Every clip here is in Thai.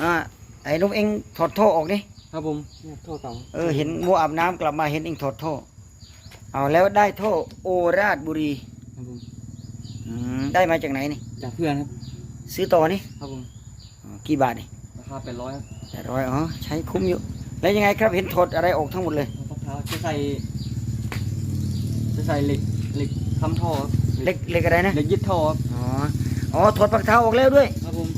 อ่าไอ้นุ่มเองถอดท่อออกนี่ครับผมเนี่ยโทษต่อเออเห็นมัวอาบน้ำกลับมาเห็นเองถอดท่อเอาแล้วได้ท่อโอราชบุรีครับผมอืมได้มาจากไหนนี่จากเพื่อนครับ ซื้อต่อนี่ครับผมอ๋อกี่บาทนี่ราคาแปดร้อยครับแปดร้อยอ๋อใช้คุ้มอยู่ แล้วยังไงครับเห็นถอดอะไรออกทั้งหมดเลยมะพร้าวจะใส่ จะใส่เหล็กเหล็กทำท่อครับเล็กเล็กอะไรนะเหล็กยึดท่อครับอ๋ออ๋อถอดปลักเท้าออกแล้วด้วย ครับผม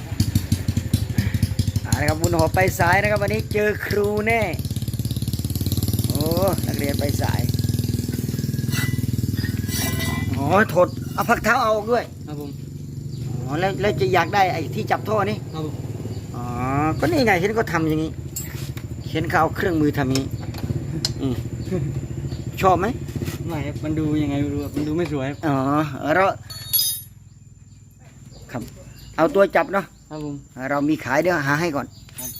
อ่า นะครับบุญหอไปสายนะครับ วันนี้เจอครูแน่ โอ้นักเรียนไปสายอ๋อถอดเอาพักเท้าเอาออกด้วยครับผมอ๋อแล้วแล้วจะอยากได้ไอ้ที่จับท่อนี่ครับผมอ๋อก็นี่ไงเห็นก็ทำอย่างนี้เห็นเขาเอาเครื่องมือทำอย่างนี้อืมชอบไหมไม่ครับมันดูยังไงไม่รู้ครับมันดูไม่สวยครับอ๋อเราครับเอาตัวจับเนาะ ครับผมเรามีขายเดี๋ยวหาให้ก่อนครับ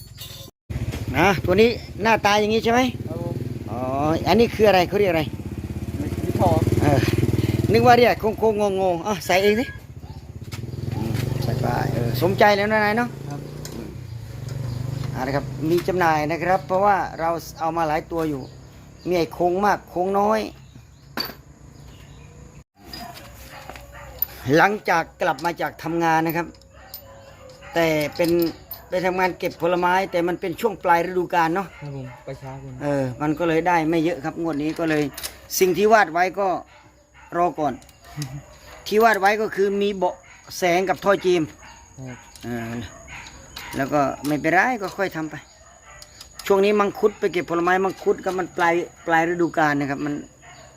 นะตัวนี้หน้าตาอย่างนี้ใช่ไหมครับผมอ๋ออันนี้คืออะไรเขาเรียกอะไรเหล็กยึดท่อเออนึกว่าเรียกโค้งโค้งงงงๆอะใส่เองสิอืมใส่ไปเออสมใจแล้วนะนายเนาะครับอ่านะครับมีจำหน่ายนะครับ เพราะว่าเราเอามาหลายตัวอยู่ มีไอ้โค้งมากโค้งน้อยหลังจากกลับมาจากทำงานนะครับ แต่เป็นไปทำงานเก็บผลไม้ แต่มันเป็นช่วงปลายฤดูกาลเนาะครับผมไปช้าคุณเออ มันก็เลยได้ไม่เยอะครับงวดนี้ก็เลย สิ่งที่วาดไว้ก็รอก่อน ที่วาดไว้ก็คือมีเบาะแสงกับท่อจีมครับเออแล้วก็ไม่เป็นไรก็ค่อยทำไป ช่วงนี้มังคุดไปเก็บผลไม้มังคุดก็มันปลายปลายฤดูกาลนะครับ มัน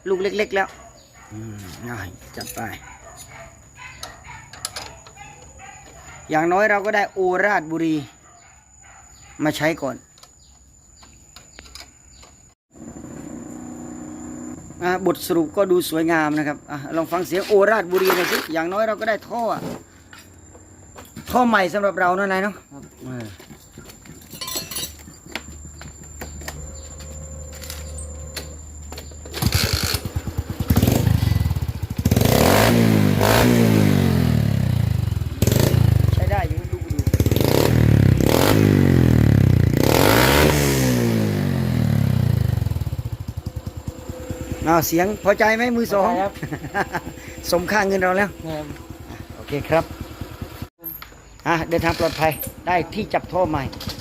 ลูกเล็ก ๆ แล้วอืมง่ายจัดไป อย่างน้อยเราก็ได้โอราชบุรี มาใช้ก่อนอะบทสรุปก็ดูสวยงามนะครับอลองฟังเสียงโอราชบุรีหน่อยสิอย่างน้อยเราก็ได้ท่อ ท่อใหม่สำหรับเราเนาะนายเนาะ ครับ เออใช้ได้อยู่ดูดู เอาเสียงพอใจไหมมือสองครับ สมค่าเงินเราแล้ว ครับโอเคครับอะเดินทางปลอดภัยได้ที่จับท่อใหม่ค